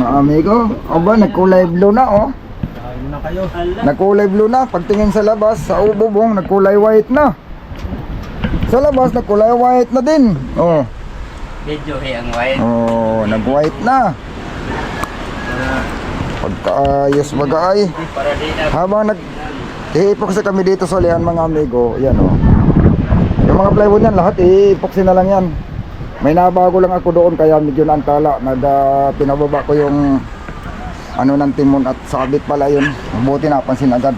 mga amigo. Aba, nagkulay blue na oh. Na kayo. Nagkulay blue na. Pagtingin sa labas, sa ububong, nagkulay white na. Sa labas, nagkulay white na din. Oh. Medyo hey ang white. Oh, nag-white na. Pagkaayos na Habang nag Iipoxy kami dito sa lihan mga amigo. Yan oh. Yung mga plywood yan, lahat iipoxy na lang yan. May nabago lang ako doon kaya medyo naantala. Nag ah, pinababa ko yung ano ng timon at sabit pala yun. Mabuti napansin agad.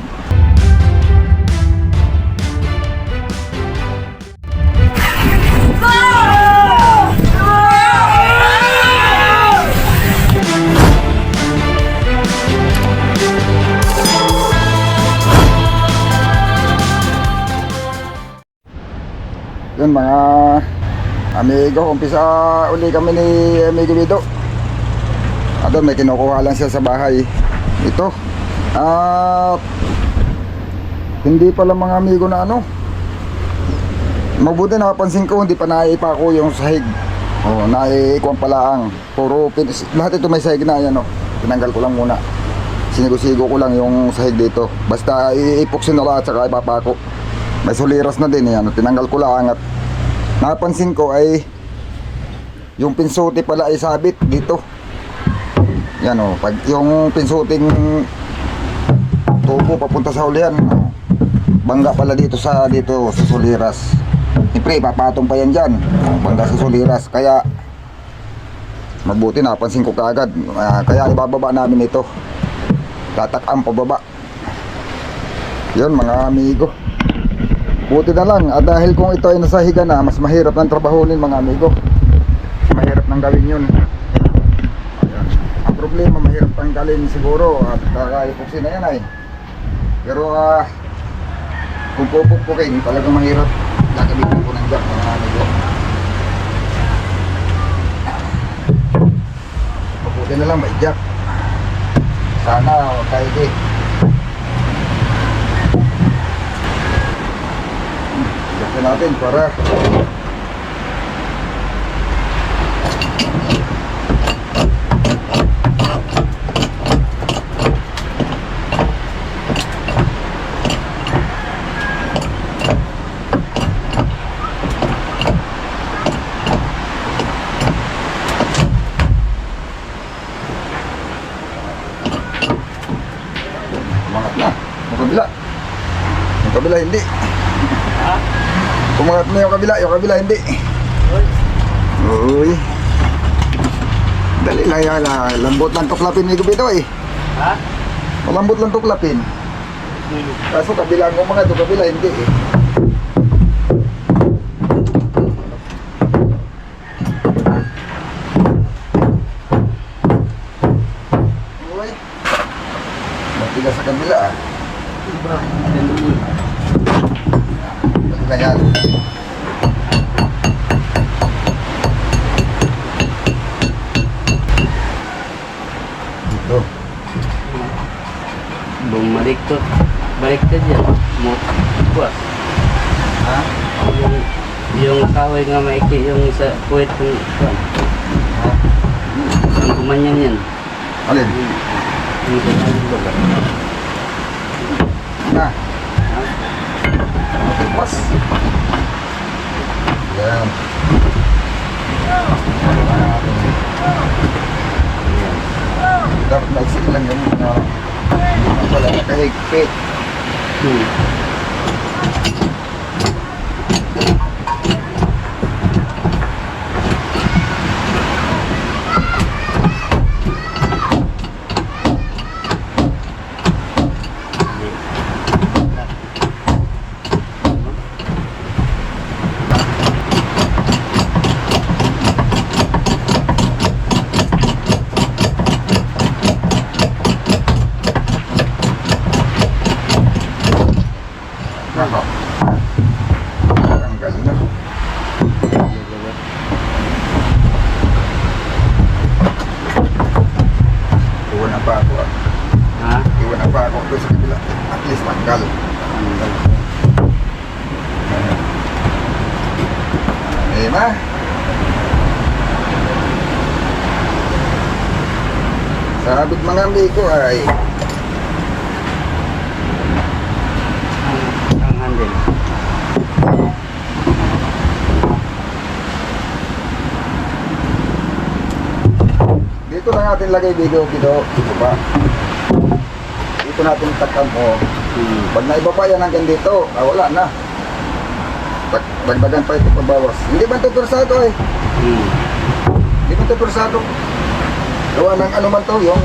Yun mga amigo, umpisa uli kami ni amigo Bido. At doon may kinukuha lang siya sa bahay. Ito. At hindi pala mga amigo na ano. Mabuti napansin ko, hindi pa naipa ko yung sahig. Oh, naiikuan pala ang puro pin- lahat ito may sahig na yan oh. Tinanggal ko lang muna. Sinigo-sigo ko lang yung sahig dito. Basta iipoksin na lang at saka ipapako. May suliras na din yan. Tinanggal ko lang at napansin ko ay yung pinsuti pala ay sabit dito. Yan o, pag yung pinsuting tubo papunta sa ulian, bangga pala dito sa dito sa suliras. Siyempre, papatong pa yan dyan. Bangga sa suliras. Kaya, mabuti napansin ko kaagad. Ah, kaya ibababa namin ito. Tatakam pababa. Yun mga amigo. Buti na lang, at dahil kung ito ay nasa higa na, mas mahirap ng trabahunin mga amigo. Mahirap nang gawin yun. Ayan. Ang problema, mahirap tanggalin siguro at kakaipusin na yan ay. Pero ah, kung pupukpukin, talagang mahirap. Gagamitin ko ng jack mga amigo. Mabuti na lang may jack. Sana kahit eh. Natin para Umangat na. Yung kabila. Yung kabila hindi. Na yung kabila. Yung kabila hindi. Uy. Dali lang yan. ah. Lambot lang tuklapin ni Gubito eh. Ha? Malambot lang tuklapin. Kaso kabila ng mga ito, kabila hindi eh. Uy. Matigas sa kabila ah. Dito. Bumalik to. Balik ka dyan. Mo. Buwas. Ha? Yung, yung kaway nga maiki yung sa puwet ng kuwan. Ha? Ang kumanyan yan. Alin? Yung sa kanyang baga. Na. Mas. Yan. Dapat nagsik lang yung mga wala nakahigpit. Hmm. Nako. Tanggal na. Iwan na pa ako. ah. Ha? Iwan na pa ako doon sa kabila. At least tanggal. Eh, ma. Sabit mga amigo ay Ang, ang handle. Dito lang natin lagay video video dito ba? Dito natin takam o. Hmm. Pag naibaba yan hanggang dito, ah, wala na. Dag- Dagdagan pa ito pabawas. Hindi ba ito tursado eh? Hindi ba ito tursado? Gawa ng ano man to, yung...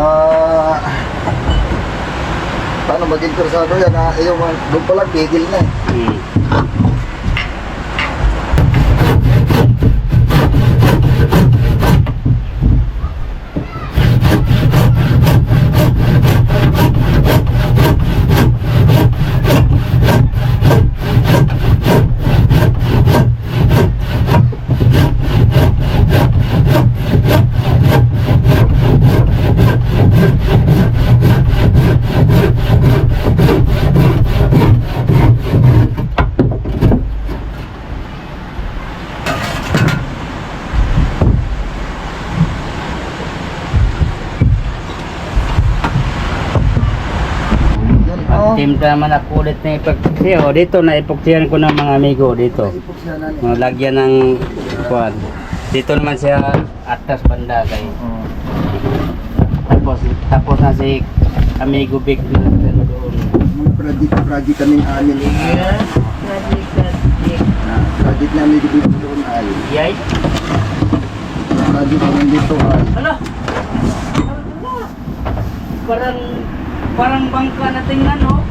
Ah... paano maging tursado yan? Ah, yung doon pa lang, pigil na eh. Hmm. Oh. Team ka naman ako ulit na ipagsiyo. Dito na ipagsiyaan ko ng mga amigo dito. Na. Mga lagyan ng kuwan. Dito naman siya atas banda kay. Oh. Tapos tapos na si amigo Big na ano doon. Project, project kaming amin. Na, project namin dito doon ay. Yay. Project namin dito ay. Hala. Parang parang bangka na tingnan oh.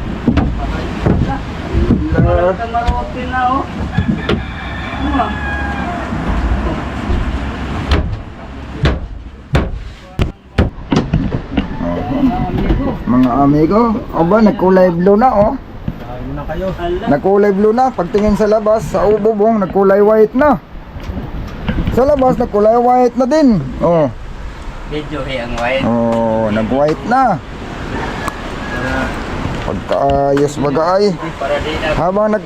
Parang kamarote na oh. Ano. Mga amigo. Aba nagkulay blue na oh. Hala. Nagkulay blue na. Pagtingin sa labas, sa ububong, nagkulay white na. Sa labas, nagkulay white na din. Oh, Medyo eh ang white. oh nag-white na. Pagkaayos di na Habang nag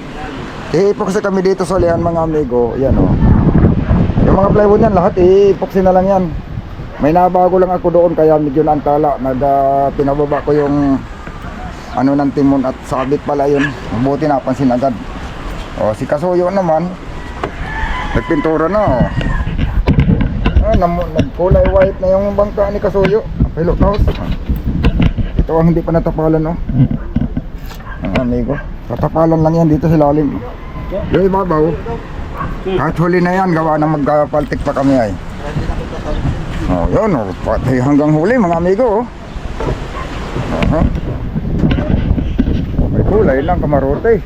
iipoksi kami dito sa lihan mga amigo, yan oh. Yung mga plywood yan, lahat iipoksi na lang yan. May nabago lang ako doon kaya medyo naantala. Nag ah, pinababa ko yung ano ng timon at sabit pala yun. Mabuti napansin agad. O si Kasuyo naman, nagpintura na oh. Ah, nagkulay white na yung bangka ni Kasuyo. Pilot house. Ito ang hindi pa natapalan oh. Ang amigo. Tatapalan lang yan dito sa lalim. Yung ibabaw. Kahit huli na yan, gawa na magpaltik pa kami ay. Oh, yun oh. Pati hanggang huli mga amigo oh. Aha. May kulay lang kamarote.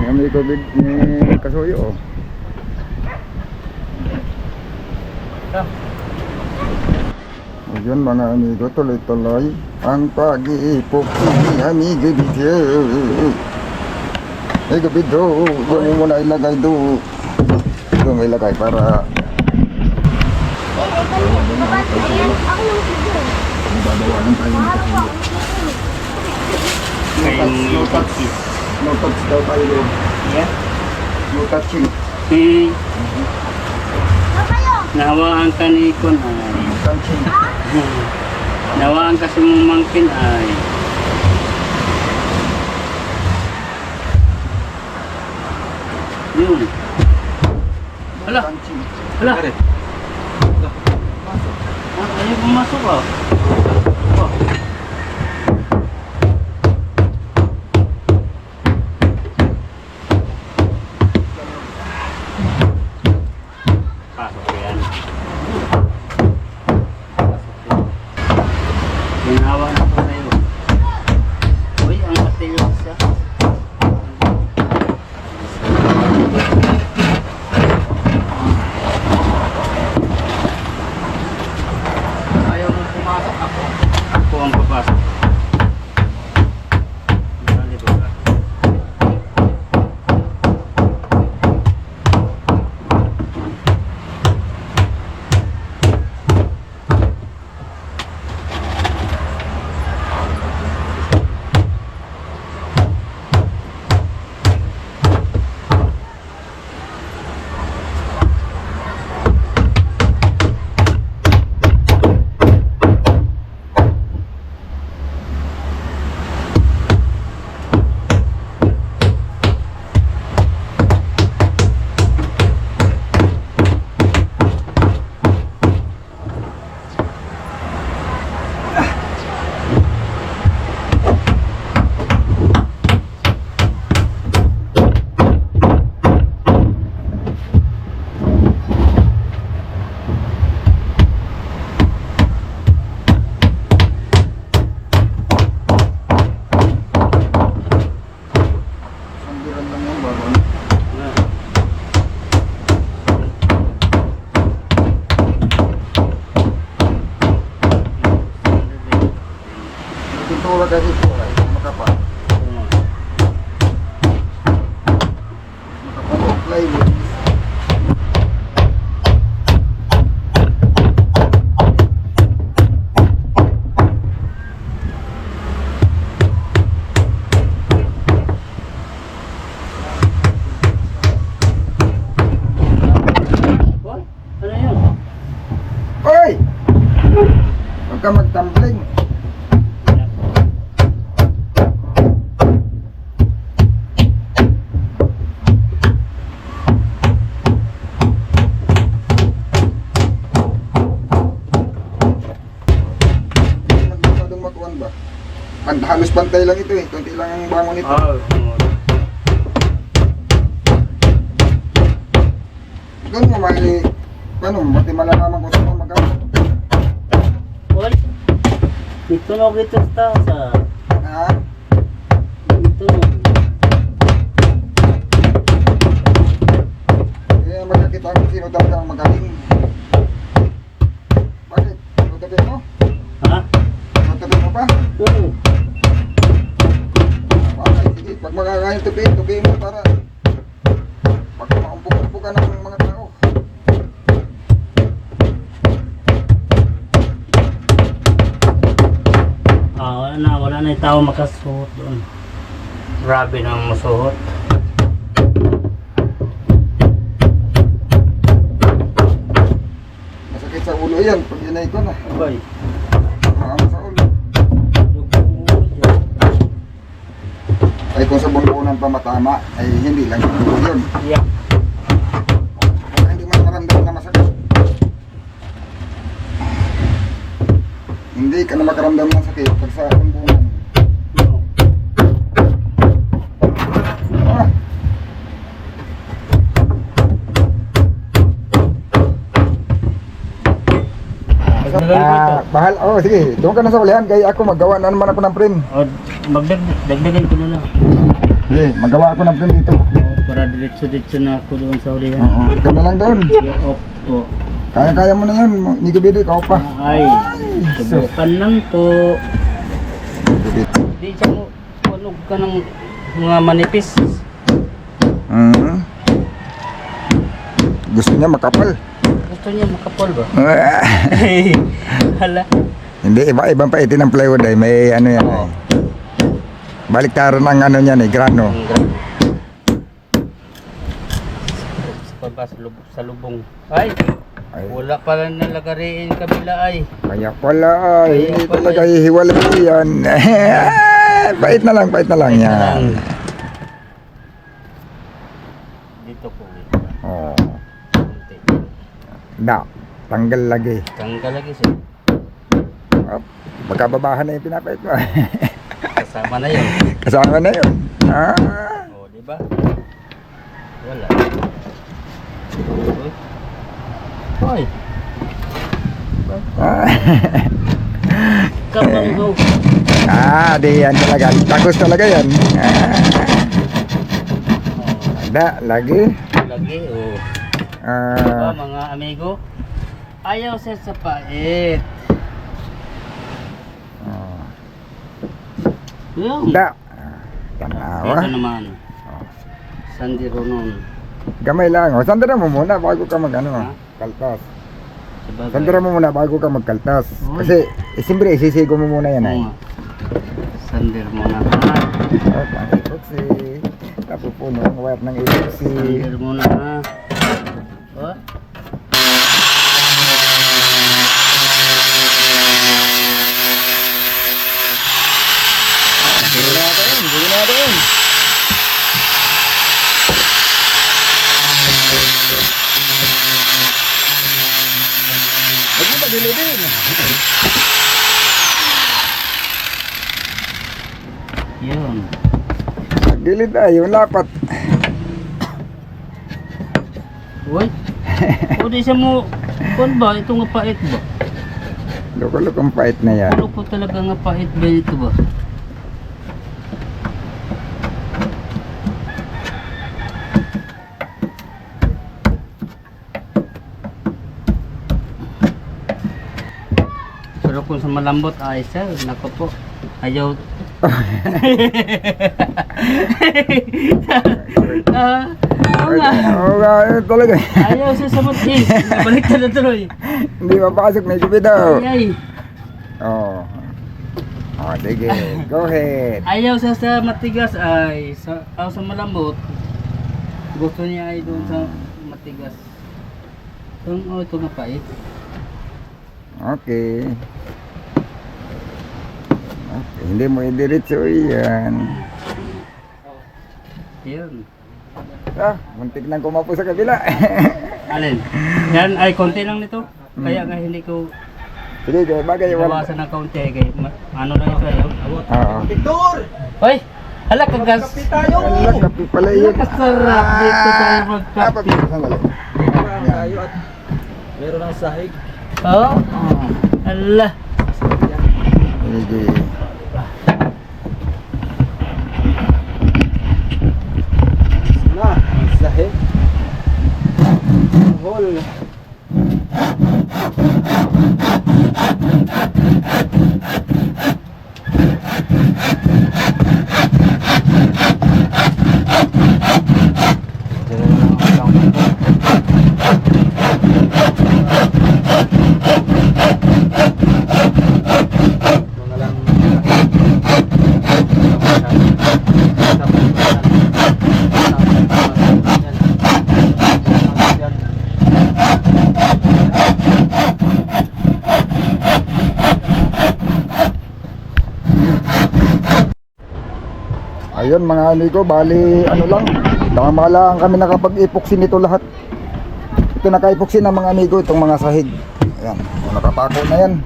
Ang amigo big ni Kasuyo oh. O yun mga amigo, tuloy-tuloy ang pag-iipok ni amigo video. Amigo video, doon mo muna ilagay doon. Doon mo ilagay para babawalan tayo ng kayong No touch. No touch daw tayo. Yeah. No touching. Eh, nahawaan ka ni Kun ay. Touching. Nawaan ka si Mumangkin ay. Yun. Hala, hala. Ah, ayaw pumasok ah. Ito eh. Kunti lang ang bangon ito. Ah, Doon mo may... Paano? Mati malalaman kung saan mo magkano. Hoy, dito na kita sa sa Ha? Na makasuot doon. Grabe nang masuot. Masakit sa ulo yan. Pag inay ko na. Hoy, Maama sa ulo. Ay kung sa bunbunan pa matama, ay hindi lang ulo yun. Yeah. Kung hindi man maramdaman na masakit. Hindi ka na makaramdam ng sakit pag sa ah, bahal. Oh, sige. Doon ka na sa ulihan. Kaya ako magawa na naman ako ng print. O, magdag dagdagan ko na lang. Sige, magawa ako ng print dito. O, para diretso-diretso na ako doon sa ulihan. Oo, ikaw na lang doon. Off po. Kaya-kaya mo na yun. Hindi ko bidi, ikaw pa. Ay, subukan lang po. Di siya mo, tunog ka ng mga manipis. Mm. Gusto niya makapal. Gusto niya makapal ba? Hala. Hindi, iba ibang paitin ng plywood ay may ano yan ay. Baliktaran ng ano niyan eh, grano. Ang. Sa paba, sa, lub- sa lubong. Ay, Ay, wala pala nalagariin kabila ay. kaya pala ay, Kaya hindi pala talaga hihiwalay yan. pait na lang, pait na lang Ito yan. lang. Dito po. Oh, Kunti. Da, tanggal lagi. Tanggal lagi siya. Oh, Magkababahan na yung pinapait mo. Kasama na yun. Kasama na yun. Ah. O, di ba? Wala. Hoy. Ah. Kabanggaw. ah, di yan talaga. Takos talaga yan. Ah. Oh, Da, lagi. lagi oh. Ah. Diba mga amigo? Ayaw siya sa pait. Oh. Yung. Da. Tanawa. Ito naman. Sandy Ronon. Gamay lang. O, sandara mo muna bago ka mag Ha? ano, kaltas. Sabagay. Sandara mo muna bago ka magkaltas. Uy. Kasi, eh, siyempre, isisigo mo muna yan ay. Nga. Sander muna ha. Oh, ang epoxy. Tapos puno ang wire ng epoxy. Sander muna ha. Oh. Sige natin, sige natin. Huwag mo pagilidin. Yun. Gilid na, yung lapat. Uy. O di siya mo. Kung ba? Ito nga pait ba? Loko-lokong pait na yan. Ano po talaga nga pait ba ito ba? Pero kung sa malambot ay sir, nako po. Ayaw. Ah, oo nga. Oo nga, yun talaga. Ayaw sa matis. Balik ka na tuloy. Hindi mapasok, may gabi daw. Ay. Oo. Oh, sige, go ahead. Ayaw siya sa matigas ay sa, ah, sa malambot. Gusto niya ay doon sa matigas. Itong, oh, ito mapait. Okay. Okay, hindi mo idiretso yan. Yan. Ah, muntik nang kumapo sa kabila. Alin? Yan ay konti lang nito. Kaya nga hindi ko Sige, kaya bagay wala. Nawasan ng kaunti eh, kay ma- ano lang ito eh. Oo. Hoy! Hala ka gas! Wala, kape pala yun. Kasarap dito tayo Ah, magkape. papi, sandali. Yan. Meron ng sahig. Oo? Hala! Sige. よ。Ayun mga amigo, bali ano lang, tama lang kami nakapag-epoxy nito lahat. Ito naka-epoxy na mga amigo, itong mga sahig. Ayan, nakapako na yan.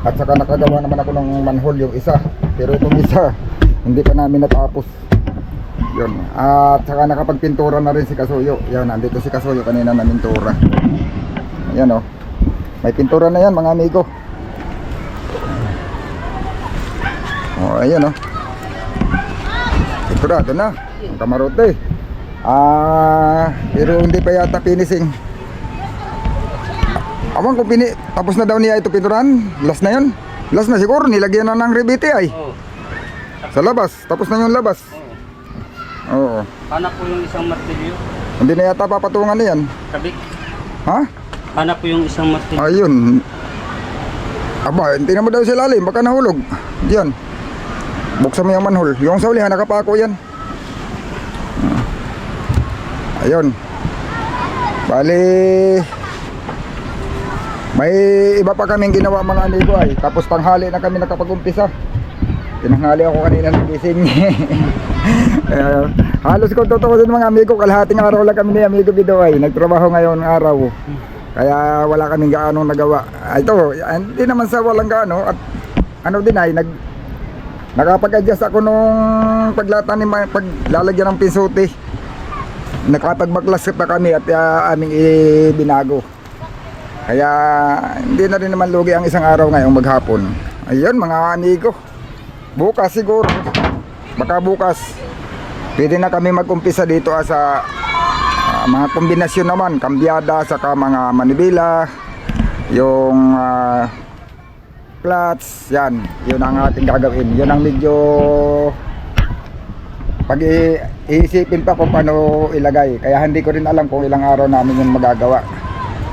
At saka nakagawa naman ako ng manhole yung isa. Pero itong isa, hindi pa namin natapos. Yun. At saka nakapagpintura na rin si Kasuyo. Yan, nandito si Kasuyo kanina na pintura. Ayan oh. May pintura na yan mga amigo. Oh, ayan oh. Sigurado na. Kamarote. Ah, pero hindi pa yata finishing. Awang kung pini tapos na daw niya ito pinturan. Last na 'yon. Last na siguro nilagyan na ng rebite ay. Oh. Sa labas, tapos na yung labas. Oo. Hanap ko yung isang martilyo. Hindi na yata papatungan na yan. Kabik. Ha? Hanap ko yung isang martilyo. Ayun. Aba, tingnan mo daw sa lalim, baka nahulog. Diyan. Buksan mo yung manhole. Yung sa ulihan, nakapako yan. Ayun. Bali, may iba pa kaming ginawa mga amigo ay. Tapos tanghali na kami nakapag-umpisa. Tinanghali ako kanina ng halos kung totoo din mga amigo, kalahating araw lang kami ni amigo Bidoy. Nagtrabaho ngayon araw. Kaya wala kaming gaano nagawa. Ah, Ito, hindi naman sa walang gaano at ano din ay nag nakapag-adjust ako nung paglata ni paglalagyan ng pinsuti. Nakapagbaklas pa kami at ah, aming ibinago. Kaya hindi na rin naman lugi ang isang araw ngayong maghapon. Ayun mga amigo. Bukas siguro. Baka bukas. Pwede na kami mag-umpisa dito ah, sa Ah, mga kombinasyon naman, kambyada saka mga manibela, yung uh, clutch, yan, yun ang ating gagawin. Yun ang medyo pag iisipin pa kung paano ilagay. Kaya hindi ko rin alam kung ilang araw namin yung magagawa.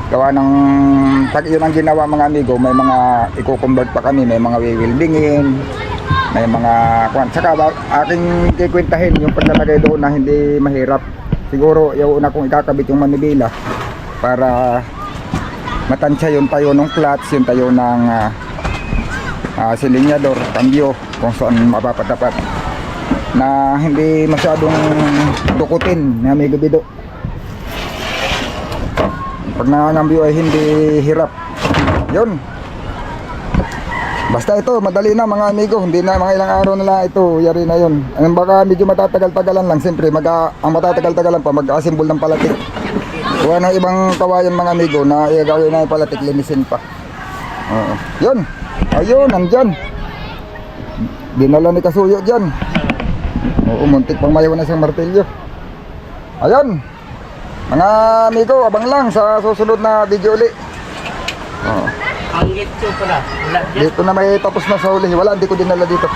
Gawa ng, pag yun ang ginawa mga amigo, may mga i-convert pa kami, may mga wiwildingin, may mga kwan. Saka aking kikwentahin yung paglalagay doon na hindi mahirap. Siguro yung una kong ikakabit yung manibela para matansya yung tayo ng clutch, yung tayo ng uh, uh, silinyador, cambio, kung saan mapapatapat na hindi masyadong dukutin na may gabido. Pag nangangambyo ay hindi hirap. Yun. Basta ito, madali na mga amigo, hindi na mga ilang araw na lang ito, yari na yun. Ang baka medyo matatagal-tagalan lang, siyempre, mag ang matatagal-tagalan pa, mag-assemble ng palatik. Kuha ng ibang kawayan mga amigo na igagawin na yung palatik, linisin pa. Oo. Yun, ayun, nandyan. Dinala ni Kasuyo dyan. Oo, muntik pang mayawan na siyang martilyo. Ayun, mga amigo, abang lang sa susunod na video ulit. Oo. Panggitso pala. Wala dyan. Dito na may tapos na sa huli. Wala, hindi ko dinala dito.